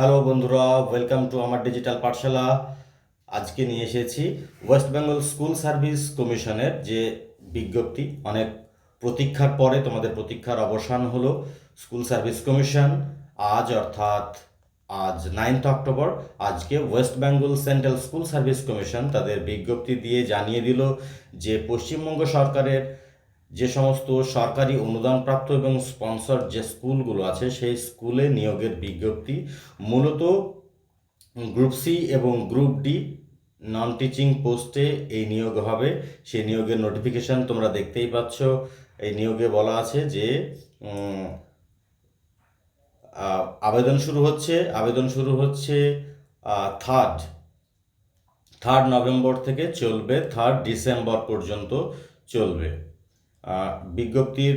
Hello বন্ধুরা welcome to আমার digital পাঠশালা। আজকে নিয়ে এসেছি ওয়েস্ট বেঙ্গল স্কুল সার্ভিস কমিশনের যে বিজ্ঞপ্তি, অনেক প্রতীক্ষার পরে তোমাদের প্রতীক্ষার অবসান হলো। স্কুল সার্ভিস কমিশন আজ অর্থাৎ আজ নাইনথ অক্টোবর আজকে West Bengal central school service commission তাদের বিজ্ঞপ্তি দিয়ে জানিয়ে দিল যে পশ্চিমবঙ্গ সরকারের যে সমস্ত সরকারি অনুদানপ্রাপ্ত এবং স্পন্সর যে স্কুলগুলো আছে, সেই স্কুলে নিয়োগের বিজ্ঞপ্তি মূলত গ্রুপ সি এবং গ্রুপ ডি নন টিচিং পোস্টে এই নিয়োগ হবে। সেই নিয়োগের নোটিফিকেশন তোমরা দেখতেই পাচ্ছ। এই নিয়োগে বলা আছে যে আবেদন শুরু হচ্ছে। আবেদন শুরু হচ্ছে থার্ড থার্ড নভেম্বর থেকে চলবে। থার্ড ডিসেম্বর পর্যন্ত চলবে। বিজ্ঞপ্তির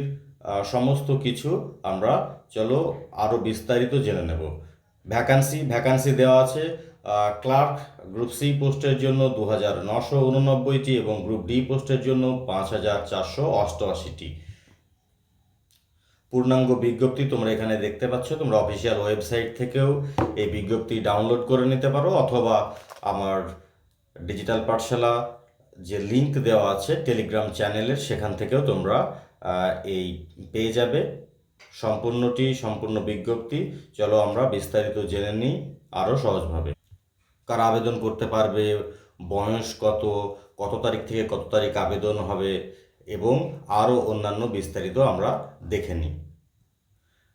সমস্ত কিছু আমরা চলো আরও বিস্তারিত জেনে নেব। ভ্যাকান্সি ভ্যাকান্সি দেওয়া আছে ক্লার্ক গ্রুপ সি পোস্টের জন্য দু হাজার নশো উননব্বইটি এবং গ্রুপ ডি পোস্টের জন্য পাঁচ হাজার চারশো অষ্টআশিটি। পূর্ণাঙ্গ বিজ্ঞপ্তি তোমরা এখানে দেখতে পাচ্ছ, তোমরা অফিসিয়াল ওয়েবসাইট থেকেও এই বিজ্ঞপ্তি ডাউনলোড করে নিতে পারো, অথবা আমার ডিজিটাল পাঠশালা যে লিংক দেওয়া আছে টেলিগ্রাম চ্যানেলের সেখান থেকেও তোমরা এই পেয়ে যাবে। সম্পূর্ণটি, সম্পূর্ণ বিজ্ঞপ্তি, চলো আমরা বিস্তারিত জেনে নিই আরও সহজভাবে। কারা আবেদন করতে পারবে, বয়স কত কত তারিখ থেকে কত তারিখ আবেদন হবে, এবং আরও অন্যান্য বিস্তারিত আমরা দেখে নিই।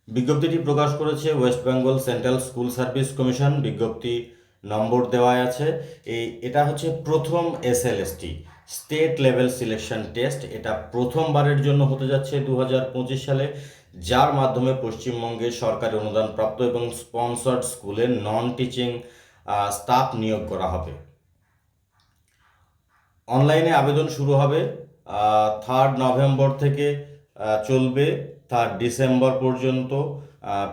বিজ্ঞপ্তিটি প্রকাশ করেছে West Bengal central school service commission বিজ্ঞপ্তি নম্বর দেওয়া আছে। এই, এটা হচ্ছে প্রথম SLST, state level selection test. এটা প্রথমবারের জন্য হতে যাচ্ছে দু পঁচিশ সালে, যার মাধ্যমে পশ্চিমবঙ্গের সরকারি অনুদানপ্রাপ্ত এবং স্পন্সর্ড স্কুলে নন টিচিং স্টাফ নিয়োগ করা হবে। অনলাইনে আবেদন শুরু হবে থার্ড নভেম্বর থেকে চলবে থার্ড ডিসেম্বর পর্যন্ত।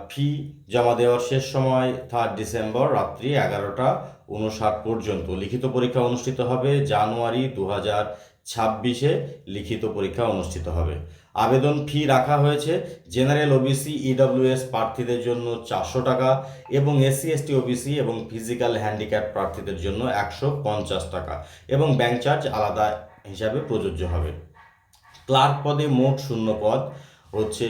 ফি জমা দেওয়ার শেষ সময় থার্ড ডিসেম্বর রাত্রি এগারোটা উনষাট পর্যন্ত। লিখিত পরীক্ষা অনুষ্ঠিত হবে জানুয়ারি দু হাজার ছাব্বিশে লিখিত পরীক্ষা অনুষ্ঠিত হবে। আবেদন ফি রাখা হয়েছে জেনারেল ওবিসি ইডব্লিউএস প্রার্থীদের জন্য চারশো টাকা এবং এসসি এসটি ওবিসি এবং ফিজিক্যাল হ্যান্ডিক্যাপ প্রার্থীদের জন্য একশো পঞ্চাশ টাকা এবং ব্যাংক চার্জ আলাদা হিসাবে প্রযোজ্য হবে। ক্লার্ক পদে মোট শূন্য পদ হচ্ছে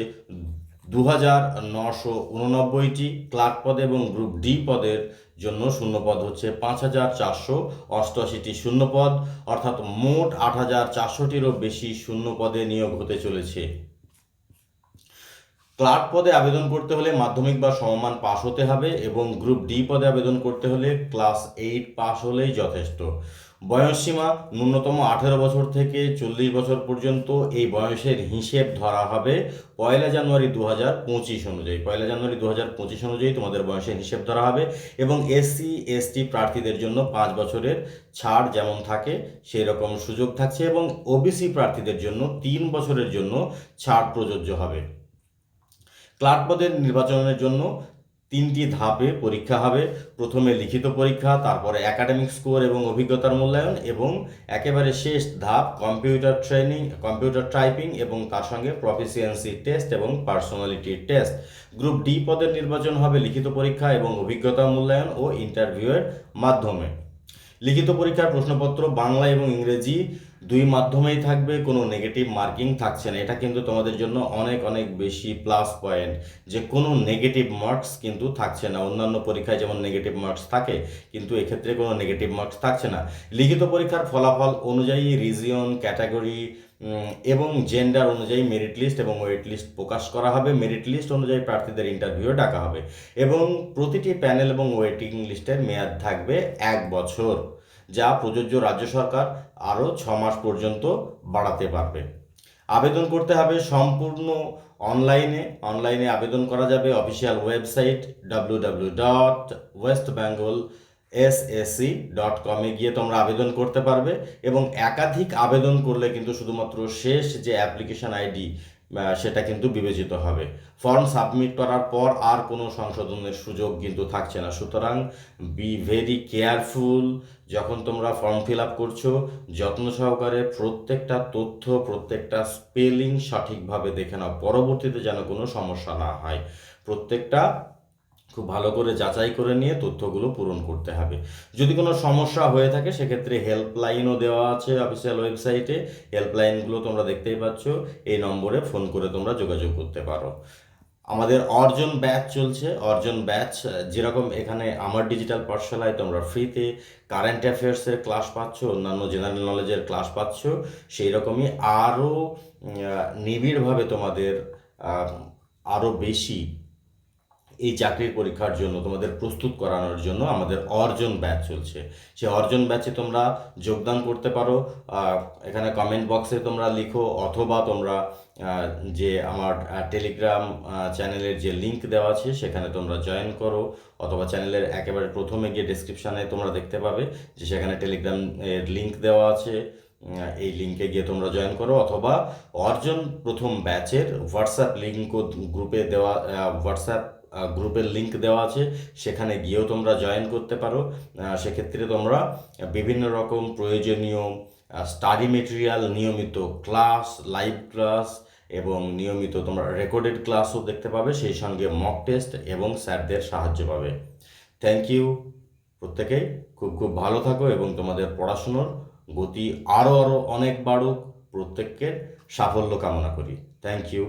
দু হাজার নশো উননব্বইটি ক্লার্ক পদে এবং গ্রুপ ডি পদের জন্য শূন্য পদ হচ্ছে পাঁচ হাজার চারশো অষ্টআশিটি শূন্য পদ অর্থাৎ মোট আট হাজার চারশোটিরও বেশি শূন্য পদে নিয়োগ হতে চলেছে। ক্লার্ক পদে আবেদন করতে হলে মাধ্যমিক বা সমমান পাশ হতে হবে এবং গ্রুপ ডি পদে আবেদন করতে হলে ক্লাস এইট পাস হলেই যথেষ্ট। বয়সসীমা ন্যূনতম আঠেরো বছর থেকে চল্লিশ বছর পর্যন্ত এই বয়সের হিসেব ধরা হবে পয়লা জানুয়ারি দু হাজার পঁচিশ অনুযায়ী। পয়লা জানুয়ারি দু হাজার পঁচিশ অনুযায়ী তোমাদের বয়সের হিসেব ধরা হবে এবং এসসি, এসটি প্রার্থীদের জন্য পাঁচ বছরের ছাড় যেমন থাকে সেই রকম সুযোগ থাকছে এবং ওবিসি প্রার্থীদের জন্য তিন বছরের জন্য ছাড় প্রযোজ্য হবে। ক্লার্ক পদের নির্বাচনের জন্য তিনটি ধাপে পরীক্ষা হবে। প্রথমে লিখিত পরীক্ষা, তারপরে একাডেমিক স্কোর এবং অভিজ্ঞতার মূল্যায়ন এবং একেবারে শেষ ধাপ কম্পিউটার ট্রেনিং কম্পিউটার টাইপিং এবং তার সঙ্গে প্রফিসিয়েন্সি টেস্ট এবং পার্সোনালিটি টেস্ট গ্রুপ ডি পদের নির্বাচন হবে লিখিত পরীক্ষা এবং অভিজ্ঞতা মূল্যায়ন ও ইন্টারভিউয়ের মাধ্যমে। লিখিত পরীক্ষার প্রশ্নপত্র বাংলা এবং ইংরেজি দুই মাধ্যমেই থাকবে, কোনো নেগেটিভ মার্কিং থাকছে না। এটা কিন্তু তোমাদের জন্য অনেক অনেক বেশি প্লাস পয়েন্ট যে কোনো নেগেটিভ মার্কস কিন্তু থাকছে না। অন্যান্য পরীক্ষায় যেমন নেগেটিভ মার্কস থাকে, কিন্তু এক্ষেত্রে কোনো নেগেটিভ মার্কস থাকছে না। লিখিত পরীক্ষার ফলাফল অনুযায়ী রিজিয়ন ক্যাটাগরি এবং জেন্ডার অনুযায়ী মেরিট লিস্ট এবং ওয়েট লিস্ট প্রকাশ করা হবে। মেরিট লিস্ট অনুযায়ী প্রার্থীদের ইন্টারভিউ ডাকা হবে। এবং প্রতিটি প্যানেল এবং ওয়েটিং লিস্টের মেয়াদ থাকবে এক বছর, যা প্রযোজ্য রাজ্য সরকার আরও ছ মাস পর্যন্ত বাড়াতে পারবে। আবেদন করতে হবে সম্পূর্ণ অনলাইনে অনলাইনে আবেদন করা যাবে official website W W dot West Bengal S SC dot কমে গিয়ে তোমরা আবেদন করতে পারবে এবং একাধিক আবেদন করলে কিন্তু শুধুমাত্র শেষ যে অ্যাপ্লিকেশন আইডি সেটা কিন্তু বিবেচিত হবে। ফর্ম সাবমিট করার পর আর কোনো সংশোধনের সুযোগ কিন্তু থাকছে না। সুতরাং বি ভেরি কেয়ারফুল যখন তোমরা ফর্ম ফিল আপ করছ, যত্ন সহকারে প্রত্যেকটা তথ্য, প্রত্যেকটা স্পেলিং সঠিকভাবে দেখে নাও। পরবর্তীতে যেন কোনো সমস্যা না হয়। প্রত্যেকটা খুব ভালো করে যাচাই করে নিয়ে তথ্যগুলো পূরণ করতে হবে। যদি কোনো সমস্যা হয়ে থাকে, সেক্ষেত্রে হেল্পলাইনও দেওয়া আছে অফিসিয়াল ওয়েবসাইটে। হেল্পলাইনগুলো তোমরা দেখতেই পাচ্ছ, এই নম্বরে ফোন করে তোমরা যোগাযোগ করতে পারো। আমাদের অর্জন ব্যাচ চলছে। অর্জন ব্যাচ, যেরকম এখানে আমার ডিজিটাল পাঠশালায় তোমরা ফ্রিতে কারেন্ট অ্যাফেয়ার্সের ক্লাস পাচ্ছ, অন্যান্য জেনারেল নলেজের ক্লাস পাচ্ছ সেই রকমই আরও নিবিড়ভাবে তোমাদের আরও বেশি এই চাকরির পরীক্ষার জন্য, তোমাদের প্রস্তুত করানোর জন্য আমাদের অর্জন ব্যাচ চলছে। সেই অর্জন ব্যাচে তোমরা যোগদান করতে পারো। এখানে কমেন্ট বক্সে তোমরা লিখো, অথবা তোমরা যে আমার টেলিগ্রাম চ্যানেলের যে লিংক দেওয়া আছে, সেখানে তোমরা জয়েন করো। অথবা চ্যানেলের একেবারে প্রথমে গিয়ে ডিসক্রিপশানে তোমরা দেখতে পাবে যে সেখানে টেলিগ্রাম এর লিঙ্ক দেওয়া আছে। এই লিঙ্কে গিয়ে তোমরা জয়েন করো। অথবা অর্জন প্রথম ব্যাচের হোয়াটসঅ্যাপ লিঙ্ক গ্রুপে দেওয়া হোয়াটসঅ্যাপ গ্রুপের লিঙ্ক দেওয়া আছে, সেখানে গিয়েও তোমরা জয়েন করতে পারো। সেক্ষেত্রে তোমরা বিভিন্ন রকম প্রয়োজনীয় স্টাডি মেটেরিয়াল নিয়মিত ক্লাস লাইভ ক্লাস এবং নিয়মিত তোমরা রেকর্ডেড ক্লাসও দেখতে পাবে, সেই সঙ্গে মক টেস্ট এবং স্যারদের সাহায্য পাবে। থ্যাংক ইউ প্রত্যেকেই। খুব খুব ভালো থাকো এবং তোমাদের পড়াশুনোর গতি আরও আরও অনেক বাড়ুক। প্রত্যেককে সাফল্য কামনা করি। Thank you